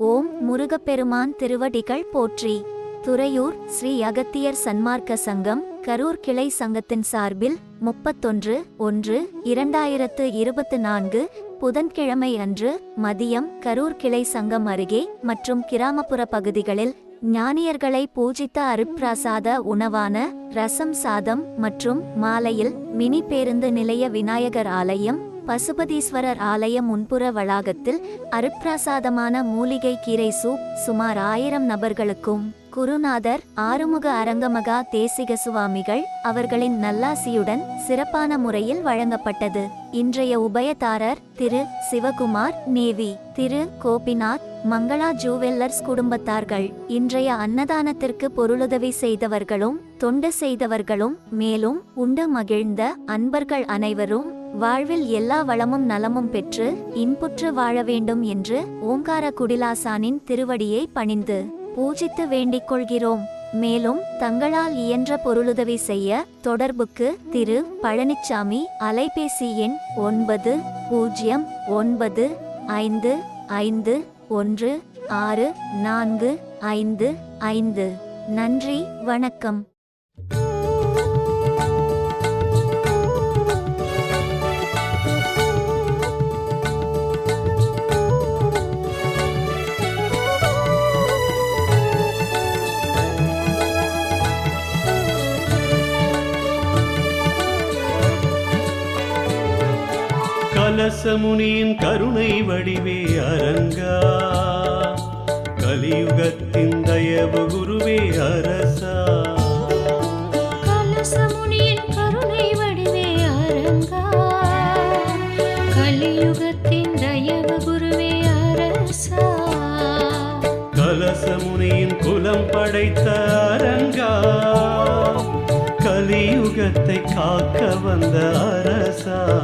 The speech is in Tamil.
ஓம் முருகப்பெருமான் திருவடிகள் போற்றி. துறையூர் ஸ்ரீ அகத்தியர் சன்மார்க்க சங்கம் கரூர் கிளை சங்கத்தின் சார்பில் முப்பத்தொன்று ஒன்று இரண்டாயிரத்து இருபத்து நான்கு புதன்கிழமை அன்று மதியம் கரூர் கிளை சங்கம் அருகே மற்றும் கிராமப்புற பகுதிகளில் ஞானியர்களை பூஜித்த அருப்பிரசாத உணவான ரசம் சாதம் மற்றும் மாலையில் மினி பேருந்து நிலைய விநாயகர் ஆலயம் பசுபதீஸ்வரர் ஆலய முன்புற வளாகத்தில் அருப்பிரசாதமான மூலிகை கீரை சூப் சுமார் ஆயிரம் நபர்களுக்கும் குருநாதர் ஆறுமுக அரங்கமகா தேசிக சுவாமிகள் அவர்களின் நல்லாசியுடன் சிறப்பான முறையில் வழங்கப்பட்டது. இன்றைய உபயதாரர் திரு சிவகுமார் நேவி திரு கோபிநாத் மங்களா ஜூவெல்லர்ஸ் குடும்பத்தார்கள். இன்றைய அன்னதானத்திற்கு பொருளுதவி செய்தவர்களும் தொண்டு செய்தவர்களும் மேலும் உண்டு மகிழ்ந்த அன்பர்கள் அனைவரும் வாழ்வில் எல்லா வளமும் நலமும் பெற்று இன்புற்று வாழ வேண்டும் என்று ஓங்கார குடிலாசானின் திருவடியை பணிந்து பூஜித்து வேண்டிக் கொள்கிறோம். மேலும் தங்களால் இயன்ற பொருளுதவி செய்ய தொடர்புக்கு திரு பழனிச்சாமி அலைபேசி எண் ஒன்பது பூஜ்ஜியம் ஒன்பது ஐந்து ஐந்து ஒன்று ஆறு நான்கு ஐந்து ஐந்து. நன்றி வணக்கம். கலசமுனியின் கருணை வடிவே அரங்கா. கலியுகத்தின் தயவு குருவே அரசா. கலசமுனியின் கருணை வடிவே அரங்கா. கலியுகத்தின் தயவு குருவே அரசா. கலசமுனியின் குலம் படைத்த அரங்கா. கலியுகத்தை காக்க வந்த அரசா.